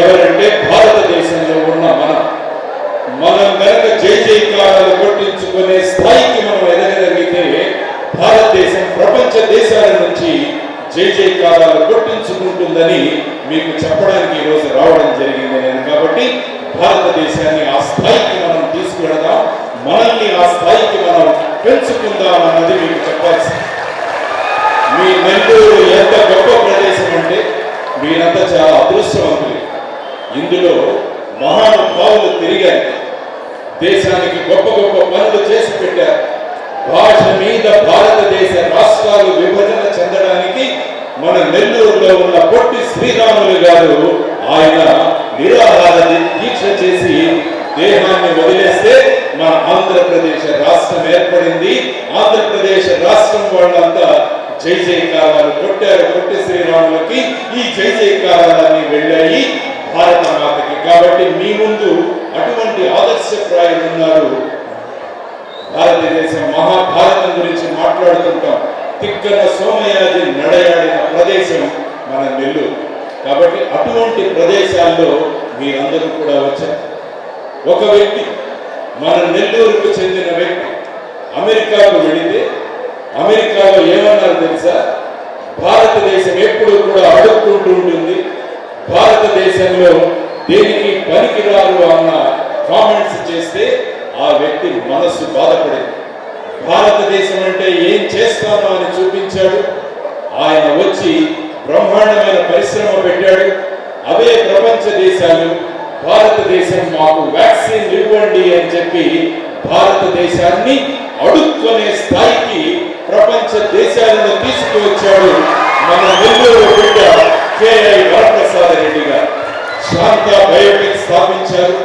ఎవరంటే భారతదేశంలో ఉన్న మనం. మనం కనుక జై జై కాలను కొట్టించుకునే స్థాయికి మనం ఎదగగలిగితే భారతదేశం ప్రపంచ దేశాల నుంచి జై జై జైకారాలు కొట్టించుకుంటుందని మీకు చెప్పడానికి ఈరోజు రావడం జరిగింది నేను కాబట్టి భారతదేశాన్ని ఆ స్థాయికి మనం తీసుకువెడదాం. మనల్ని ఆ స్థాయికి మనం పెంచుకుందాం అన్నది మీకు చెప్పాల్సింది. మీ నెల్లూరు ఎంత గొప్ప ప్రదేశం అంటే మీరంతా చాలా అదృష్టవంతులు. ఇందులో మహానుభావులు తిరిగారు. దేశానికి గొప్ప గొప్ప పనులు చేసి పెట్టారు. భాష మీద భారతదేశ రాష్ట్రాలు విభజన చెందడానికి మన నెల్లూరులో ఉన్న పొట్టి శ్రీరాములు గారు ఆయన నిరాహార దీక్ష చేసి దేహాన్ని వదిలేస్తే మన ఆంధ్రప్రదేశ్ రాష్ట్రం ఏర్పడింది. ఆంధ్రప్రదేశ్ రాష్ట్రం వాళ్ళంతా జై జయకారాలు కొట్టారు పొట్టి శ్రీరాములకి. ఈ జై జయకారాలన్నీ వెళ్ళాయి. భారత మాతకి కాబట్టి మీ ముందు అటువంటి ఆదర్శప్రాయులు ఉన్నారు. భారతదేశం మహాభారతం గురించి మాట్లాడుతుంటాం. తిక్కన సోమయాజి నడయాడిన ప్రదేశం మన నెల్లూరు. కాబట్టి అటువంటి ప్రదేశాల్లో మీరందరూ కూడా వచ్చారు. ఒక వ్యక్తి మన నెల్లూరుకు చెందిన వ్యక్తి అమెరికాకు వెళితే అమెరికాలో ఏమన్నారు తెలుసా? భారతదేశం ఎప్పుడు కూడా అడుక్కుంటూ ఉంటుంది. భారతదేశంలో దేనికి పనికిరారు అన్న కామెంట్స్ చేస్తే ఆ వ్యక్తి మనస్సు బాధపడింది. భారతదేశం అంటే ఏం చేస్తామో అని చూపించాడు. ఆయన వచ్చి బ్రహ్మాండమైన పరిశ్రమ పెట్టాడు. అవే ప్రపంచ దేశాలు. భారతదేశం మాకు వ్యాక్సిన్ ఇవ్వండి అని చెప్పి భారతదేశాన్ని అడుక్కునే స్థాయికి ప్రపంచ దేశాలను తీసుకువచ్చాడు మన నెల్లూరు బిడ్డ కేఐ శాంత బయోటెక్ స్థాపించారు.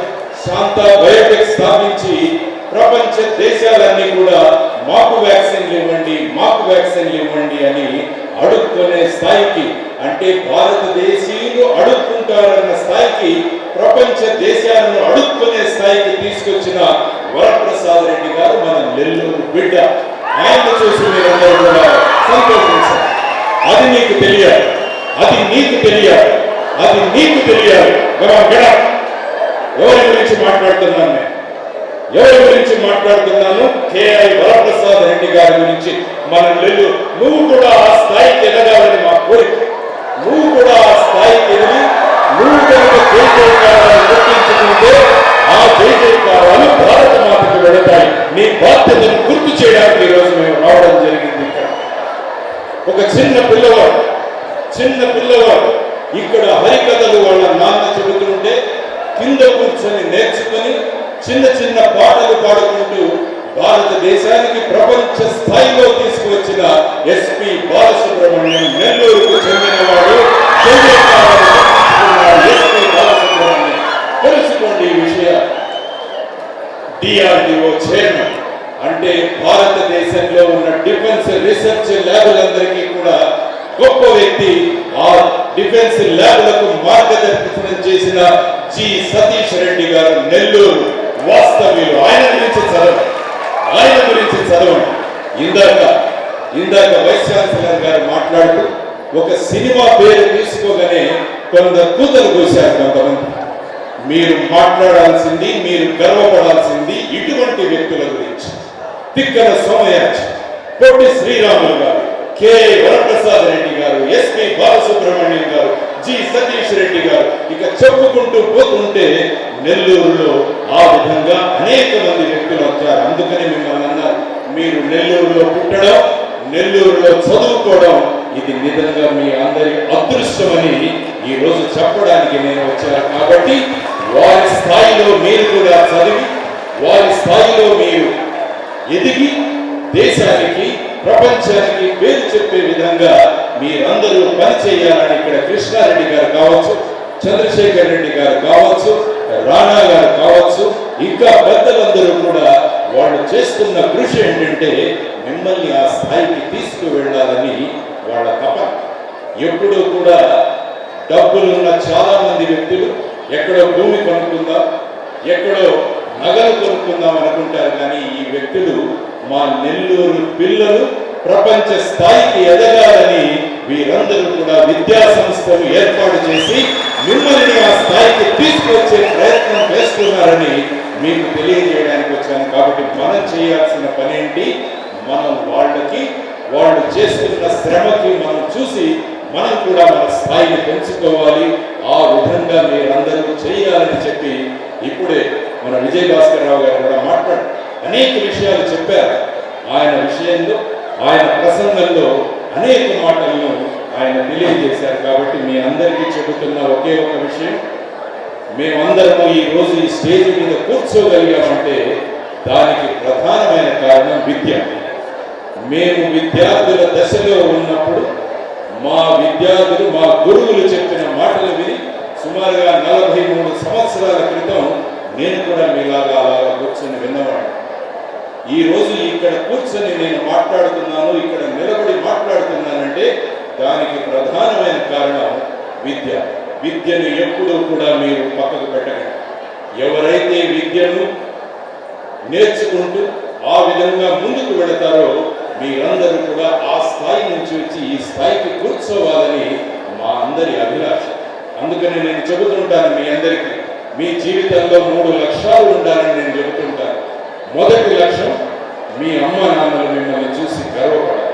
శాంత బయోటెక్ స్థాపించి ప్రపంచ దేశాలన్నీ కూడా మాకు వ్యాక్సిన్లు ఇవ్వండి మాకు వ్యాక్సిన్లు ఇవ్వండి అని అడుక్కునే స్థాయికి అంటే భారతదేశీయులు అడుక్కుంటారన్న స్థాయికి ప్రపంచ దేశాలను అడుక్కునే స్థాయికి తీసుకొచ్చిన వరప్రసాద్ రెడ్డి గారు మన నెల్లూరు బిడ్డ. ఆయన చూసి మీరందరూ కూడా సంతోషించారు అది నీకు తెలియాలి. అది నీకు తెలియాలి. అది నీకు తెలియాలి. ఎవరి గురించి మాట్లాడుతున్నాను నేను? ఎవరి గురించి మాట్లాడుతున్నాను? కేఐ వరప్రసాద్ రెడ్డి గారి గురించి. మన లేదు నువ్వు కూడా ఆ స్థాయికి ఎదగాలని మా కోరిక. నువ్వు కూడా ఆ స్థాయికి ఎదిగి నువ్వు కనుక జై జయకారాలు గుర్తించుకుంటే ఆ జై జయకారాలు భారత మాతకు వెళతాయి. నీ బాధ్యతను గుర్తు చేయడానికి ఈరోజు మేము రావడం జరిగింది ఇక్కడ. ఒక చిన్న పిల్లవాడు చిన్న పిల్లవాడు ఇక్కడ హరికథలు వాళ్ళ నాన్న కూర్చొని నేర్చుకొని చిన్న చిన్న పాటలు పాడుకుంటూ భారతదేశానికి ప్రపంచ స్థాయిలో తీసుకువచ్చిన ఎస్పి బాలసుబ్రహ్మణ్యం నెల్లూరుకు చెందినవాడు ఎస్పి తెలుసుకోండి ఈ విషయం. డిఆర్డిఓ చైర్మన్ అంటే భారతదేశంలో ఉన్న డిఫెన్స్ రీసెర్చ్ ల్యాబులందరికీ కూడా గొప్ప వ్యక్తి. ఆ డిఫెన్స్ ల్యాబ్లకు మార్గదర్శనం చేసిన జి సతీష్ రెడ్డి గారు నెల్లూరు వాస్తవ్యులు. ఆయన గురించి చదవండి. ఆయన గురించి చదవండి. ఇందాక ఇందాక వైస్ ఛాన్సలర్ గారు మాట్లాడుతూ ఒక సినిమా పేరు తీసుకోగానే కొందరు కూతురు కూశారు కొంతమంది. మీరు మాట్లాడాల్సింది మీరు గర్వపడాల్సింది ఇటువంటి వ్యక్తుల గురించి. తిక్కన సోమయాజ్ పొట్టి శ్రీరాములు గారు కె. వరప్రసాద్ రెడ్డి గారు ఎస్పి బాలసుబ్రహ్మణ్యం గారు జి సతీష్ రెడ్డి గారు ఇక చెప్పుకుంటూ పోతుంటే నెల్లూరులో ఆ విధంగా అనేక మంది వ్యక్తులు వచ్చారు. అందుకని మిమ్మల్ని అన్నారు మీరు నెల్లూరులో పుట్టడం నెల్లూరులో చదువుకోవడం ఇది నిజంగా మీ అందరి అదృష్టమని ఈ రోజు చెప్పడానికి నేను వచ్చాను. కాబట్టి వారి స్థాయిలో మీరు కూడా చదివి వారి స్థాయిలో మీరు ఎదిగి దేశానికి ప్రపంచానికి పేరు చెప్పే విధంగా మీరందరూ పనిచేయాలని ఇక్కడ కృష్ణారెడ్డి గారు కావచ్చు చంద్రశేఖర్ రెడ్డి గారు కావచ్చు రాణా గారు కావచ్చు ఇంకా పెద్దలందరూ కూడా వాళ్ళు చేస్తున్న కృషి ఏంటంటే మిమ్మల్ని ఆ స్థాయికి తీసుకువెళ్ళాలని వాళ్ళ తపన. ఎప్పుడూ కూడా డబ్బులున్న చాలా మంది వ్యక్తులు ఎక్కడో భూమి కొనుక్కుందాం ఎక్కడో నగలు కొనుక్కుందాం అనుకుంటారు కానీ ఈ వ్యక్తులు మా నెల్లూరు పిల్లలు ప్రపంచ స్థాయికి ఎదగాలని వీరందరూ కూడా విద్యా సంస్థలు ఏర్పాటు చేసి మిమ్మల్ని ఆ స్థాయికి తీసుకొచ్చే ప్రయత్నం చేస్తున్నారని మీకు తెలియజేయడానికి వచ్చాను. కాబట్టి మనం చేయాల్సిన పని ఏంటి? మనం వాళ్ళకి వాళ్ళు చేస్తున్న శ్రమకి మనం చూసి మనం కూడా మన స్థాయిని పెంచుకోవాలి. ఆ విధంగా మీరందరూ చేయాలని చెప్పి ఇప్పుడే మన విజయ్ భాస్కర్ రావు గారు కూడా మాట్లాడు అనేక విషయాలు చెప్పారు. ఆయన విషయంలో ఆయన ప్రసంగంలో అనేక మాటలను ఆయన తెలియజేశారు. కాబట్టి మీ అందరికీ చెబుతున్న ఒకే ఒక విషయం మేమందరము ఈ రోజు ఈ స్టేజ్ మీద కూర్చోగలిగామంటే దానికి ప్రధానమైన కారణం విద్య. మేము విద్యార్థుల దశలో ఉన్నప్పుడు మా విద్యార్థులు మా గురువులు చెప్పిన మాటలు విని సుమారుగా నలభై మూడు సంవత్సరాల క్రితం నేను కూడా మీలాగా అలాగా కూర్చొని విన్నవాడు ఈ రోజు ఇక్కడ కూర్చొని నేను మాట్లాడుతున్నాను ఇక్కడ నిలబడి మాట్లాడుతున్నానంటే దానికి ప్రధానమైన కారణం విద్య. విద్యను ఎప్పుడూ కూడా మీరు పక్కకు పెట్టకండి. ఎవరైతే విద్యను నేర్చుకుంటూ ఆ విధంగా ముందుకు వెళతారో మీరందరూ కూడా ఆ స్థాయి నుంచి వచ్చి ఈ స్థాయికి కూర్చోవాలని మా అందరి అభిలాష. అందుకని నేను చెబుతుంటాను మీ అందరికీ మీ జీవితంలో మూడు లక్ష్యాలు ఉండాలని నేను చెబుతుంటాను. మొదటి లక్ష్యం మీ అమ్మ నాన్నలు మిమ్మల్ని చూసి గర్వపడాలి.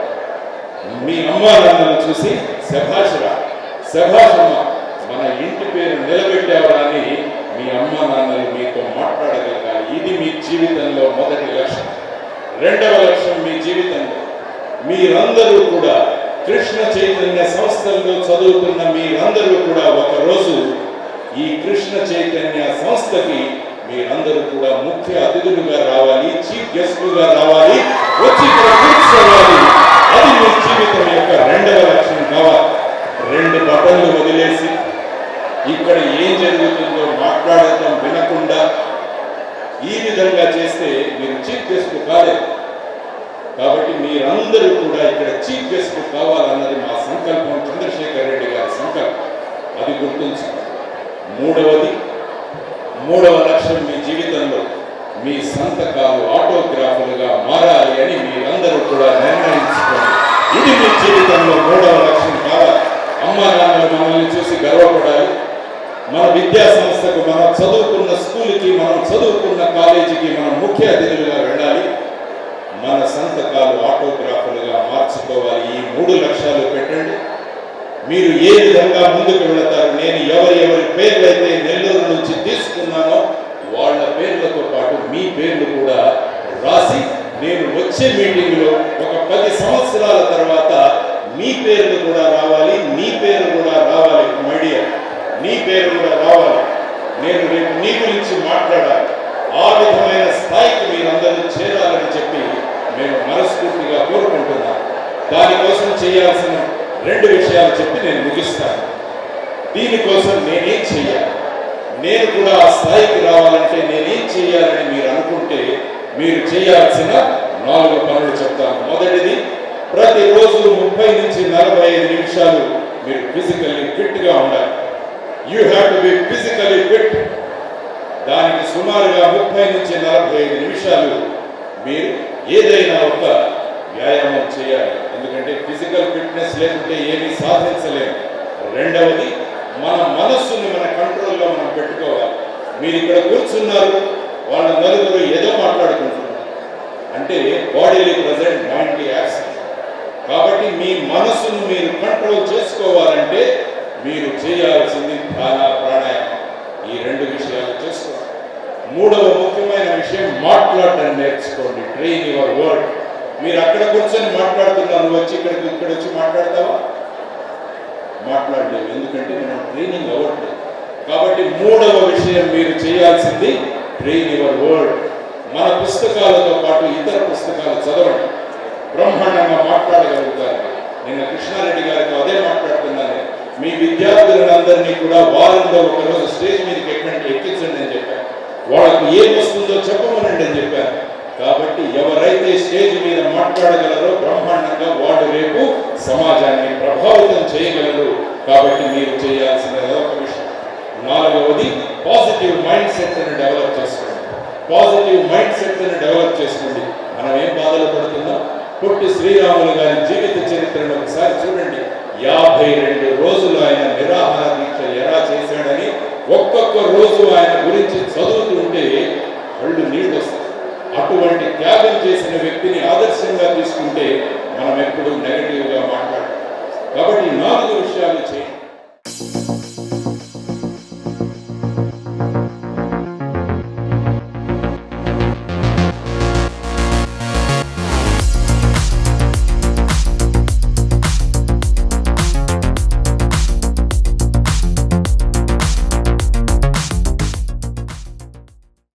మీ అమ్మ నాన్నలు చూసి శభాషరా శభాషమ్మ మన ఇంటి పేరు నిలబెట్టేవాడని మీ అమ్మ నాన్నలు మీతో మాట్లాడగలగాలి ఇది మీ జీవితంలో మొదటి లక్ష్యం రెండవ లక్ష్యం మీ జీవితంలో. మీరందరూ కూడా కృష్ణ చైతన్య సంస్థల్లో చదువుతున్న మీరందరూ కూడా ఒక రోజు ఈ కృష్ణ చైతన్య సంస్థకి మీరందరూ కూడా ముఖ్య అతిథులుగా రావాలి చీఫ్ గెస్టులుగా రావాలి. వచ్చి ఇక్కడ కూర్చోవాలి. అది మీ జీవితం యొక్క రెండవ లక్ష్యం కావాలి. రెండు బటన్లు వదిలేసి ఇక్కడ ఏం జరుగుతుందో మాట్లాడటం వినకుండా ఈ విధంగా చేస్తే మీరు చీఫ్ గెస్ట్ కాలేదు కాబట్టి మీరందరూ కూడా ఇక్కడ చీఫ్ గెస్ట్ కావాలన్నది మా సంకల్పం. చంద్రశేఖర్ రెడ్డి గారి సంకల్పం. అది గుర్తుంచు మూడవది మూడవ లక్ష్యం మీ జీవితంలో మీ సంతకాలు ఆటోగ్రాఫులుగా మారాలి అని మీరందరూ కూడా నిర్ణయించుకోండి. ఇది మీ జీవితంలో మూడవ లక్ష్యం కాదా? అమ్మ నాన్నలు మనల్ని చూసి గర్వపడాలి. మన విద్యా సంస్థకు మనం చదువుకున్న స్కూల్కి మనం చదువుకున్న కాలేజీకి మనం ముఖ్య అతిథులుగా వెళ్ళాలి. మన సంతకాలు ఆటోగ్రాఫులుగా మార్చుకోవాలి. ఈ మూడు లక్ష్యాలు పెట్టండి. మీరు ఏ విధంగా ముందుకు వెళతారు? నేను ఎవరి ఎవరి పేర్లు అయితే నెల్లూరు నుంచి తీసుకున్నానో వాళ్ళ పేర్లతో పాటు మీ పేర్లు కూడా రాసి నేను వచ్చే మీటింగ్లో ఒక పది సంవత్సరాల తర్వాత మీ పేర్లు కూడా రావాలి మీ పేరు కూడా రావాలి మైడియా నీ పేరు కూడా రావాలి. నేను రేపు నీ గురించి మాట్లాడాలి. ఆ విధమైన స్థాయికి మీరందరూ చేరాలని చెప్పి మేము మనస్ఫూర్తిగా కోరుకుంటున్నాను. దానికోసం చేయాల్సిన రెండు విషయాలు చెప్పి నేను ముగిస్తాను. దీనికోసం నేనేం చెయ్యాలి? నేను కూడా ఆ స్థాయికి రావాలంటే నేనేం చేయాలని మీరు అనుకుంటే మీరు చేయాల్సిన నాలుగు పనులు చెప్తాను. మొదటిది ప్రతిరోజు ముప్పై నుంచి నలభై ఐదు నిమిషాలు మీరు ఫిజికల్లీ ఫిట్గా ఉండాలి. You have to be physically fit దానికి సుమారుగా ముప్పై నుంచి నలభై ఐదు నిమిషాలు మీరు ఏదైనా ఒక వ్యాయామం చేయాలి. ఎందుకంటే ఫిజికల్ ఫిట్నెస్ లేకుంటే ఏమీ సాధించలేము. రెండవది మన మనస్సుని మన కంట్రోల్లో మనం పెట్టుకోవాలి. మీరు ఇక్కడ కూర్చున్నారు వాళ్ళ నలుగురు ఏదో మాట్లాడుకుంటున్నారు. అంటే బాడీ ప్రజెంట్ మైండ్లీ యాబ్సెంట్ కాబట్టి మీ మనస్సును మీరు కంట్రోల్ చేసుకోవాలంటే మీరు చేయాల్సింది ధ్యాన ప్రాణాయామం. ఈ రెండు విషయాలు చేసుకోవాలి. మూడవ ముఖ్యమైన విషయం మాట్లాడటం నేర్చుకోండి. ట్రైన్ యువర్ వర్డ్ మీరు అక్కడ కూర్చొని మాట్లాడుతున్నారు వచ్చి ఇక్కడికి ఇక్కడ వచ్చి మాట్లాడతావా? మాట్లాడలేము. ఎందుకంటే మనం ట్రైనింగ్ అవ్వట్లేదు కాబట్టి మూడవ విషయం మీరు చేయాల్సింది ట్రైన్ యువర్ వర్డ్ మన పుస్తకాలతో పాటు ఇతర పుస్తకాలు చదవండి. బ్రహ్మాండంగా మాట్లాడగలుగుతారు. నిన్న కృష్ణారెడ్డి గారితో అదే మాట్లాడుతున్నాను. మీ విద్యార్థులందరినీ కూడా వారంలో ఒకరోజు స్టేజ్ మీదకి ఎక్కండి ఎక్కించండి అని చెప్పాను వాళ్ళకి ఏం వస్తుందో చెప్పమనండి అని చెప్పాను కాబట్టి ఎవరైతే స్టేజ్ మీద మాట్లాడగలరో బ్రహ్మాండంగా వాడు రేపు సమాజాన్ని ప్రభావితం చేయగలరు. కాబట్టి మీరు చేయాల్సిన ఒక విషయం. నాలుగవది పాజిటివ్ మైండ్ సెట్ని డెవలప్ చేసుకోండి. పాజిటివ్ మైండ్ సెట్ని డెవలప్ చేసుకోండి. మనం ఏం బాధలు పడుతున్నాం? పుట్టి శ్రీరాములు గారి జీవిత చరిత్రను ఒకసారి చూడండి. యాభై రెండు రోజులు ఆయన నిరాహార దీక్ష ఎలా చేశాడని ఒక్కొక్క రోజు ఆయన గురించి చదువుతుంటే కళ్ళు నీళ్ళు వస్తాయి. అటువంటి త్యాగం చేసిన వ్యక్తిని ఆదర్శంగా తీసుకుంటే మనం ఎప్పుడు నెగటివ్గా మాట్లాడతాం. కాబట్టి నాలుగు విషయాలు